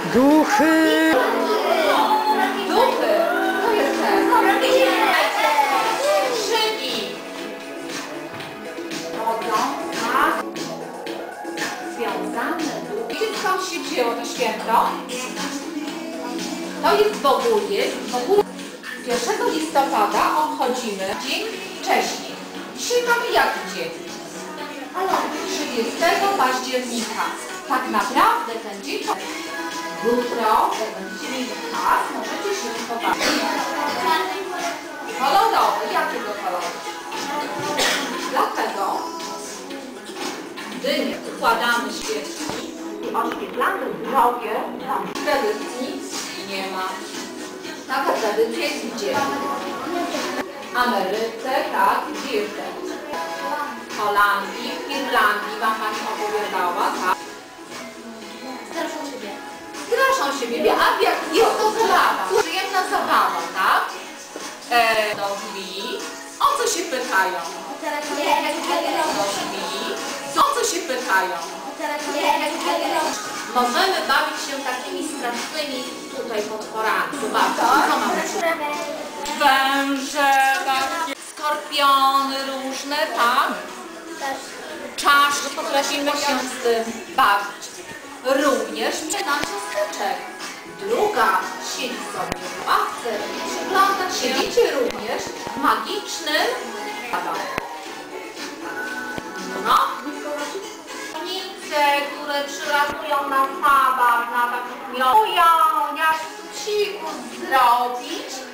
Duchy. Duchy. To jest. Szybi. Chodzą na związane duchy. Wiecie skąd się wzięło to święto? To jest. Boguję. 1 listopada obchodzimy dzień wcześniej. Dzisiaj mamy jaki dzień? 30 października. Tak naprawdę ten dzień jutro, jak będziecie mieli czas, możecie się pobawić. Kolorowy. Jakiego koloru? Dlatego dynię układamy świeczki i oświetlamy drogę tam. Tradycji nie ma. Taka tradycja jest gdzie? W Ameryce, tak, gdzie jeszcze? W Holandii, w Irlandii wam A jak jest to zabawa, przyjemna zabawa, tak? E, do drzwi. O co się pytają? Do drzwi. O co się pytają? Możemy bawić się takimi strasznymi tutaj potworami. Zobaczcie, co mamy Węże, takie skorpiony różne, tak? Czaszki, potrafimy się z tym bawić. Również czyna ciasteczek. Druga siedzi sobie w ławce i przygląda się. Wiecie również w magicznym No. Nice, które przylatują na sabach, na takich miodach. jak cichu zrobić,